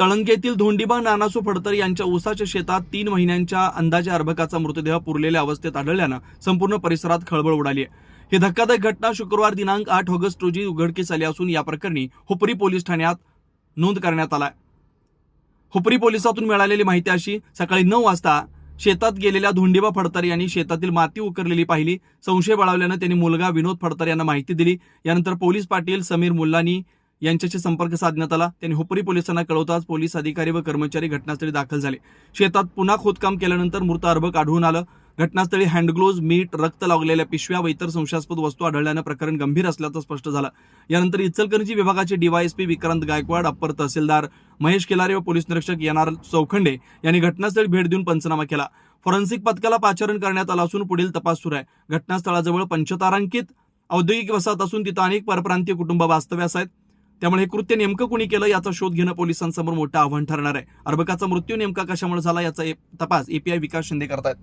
तळंगेतील धोंडीबा नानासू फडतर यांच्या ऊसाच्या शेतात तीन महिन्यांच्या अंदाजे अर्भकाचा मृतदेह पुरलेल्या अवस्थेत आढळल्यानं संपूर्ण परिसरात खळबळ उडाली आहे. ही धक्कादायक घटना शुक्रवार दिनांक आठ ऑगस्ट रोजी उघडकीस आली असून या प्रकरणी हुपरी पोलीस ठाण्यात नोंद करण्यात आलाय. हुपरी पोलिसातून मिळालेली माहिती अशी सकाळी नऊ वाजता शेतात गेलेल्या धोंडीबा फडतर यांनी शेतातील माती उकरलेली पाहिली. संशय बळावल्यानं त्यांनी मुलगा विनोद फडतर यांना माहिती दिली. यानंतर पोलीस पाटील समीर मुल्लानी यांच्याशी संपर्क साधण्यात आला. त्यांनी हुपरी पोलिसांना कळवताच पोलीस अधिकारी व कर्मचारी घटनास्थळी दाखल झाले. शेतात पुन्हा खोदकाम केल्यानंतर मृत अर्भक आढळून आलं. घटनास्थळी हँडग्लोव्ज मीठ रक्त लागलेल्या पिशव्या व इतर संशयास्पद वस्तू आढळल्यानं प्रकरण गंभीर असल्याचं स्पष्ट झालं. यानंतर इचलकरंजी विभागाचे डीवायएसपी विक्रांत गायकवाड अप्पर तहसीलदार महेश केलारे व पोलीस निरीक्षक एन आर चौखंडे यांनी घटनास्थळी भेट देऊन पंचनामा केला. फॉरेन्सिक पथकाला पाचारण करण्यात आलं असून पुढील तपास सुरू आहे. घटनास्थळाजवळ पंचतारांकित औद्योगिक वसाहत असून तिथं अनेक परप्रांतीय कुटुंब वास्तव्यास आहेत. त्यामुळे हे कृत्य नेमकं कुणी केलं याचा शोध घेणं पोलिसांसमोर मोठं आव्हान ठरणार आहे. अर्भकाचा मृत्यू नेमका कशामुळे झाला याचा तपास एपीआय विकास शिंदे करतायत.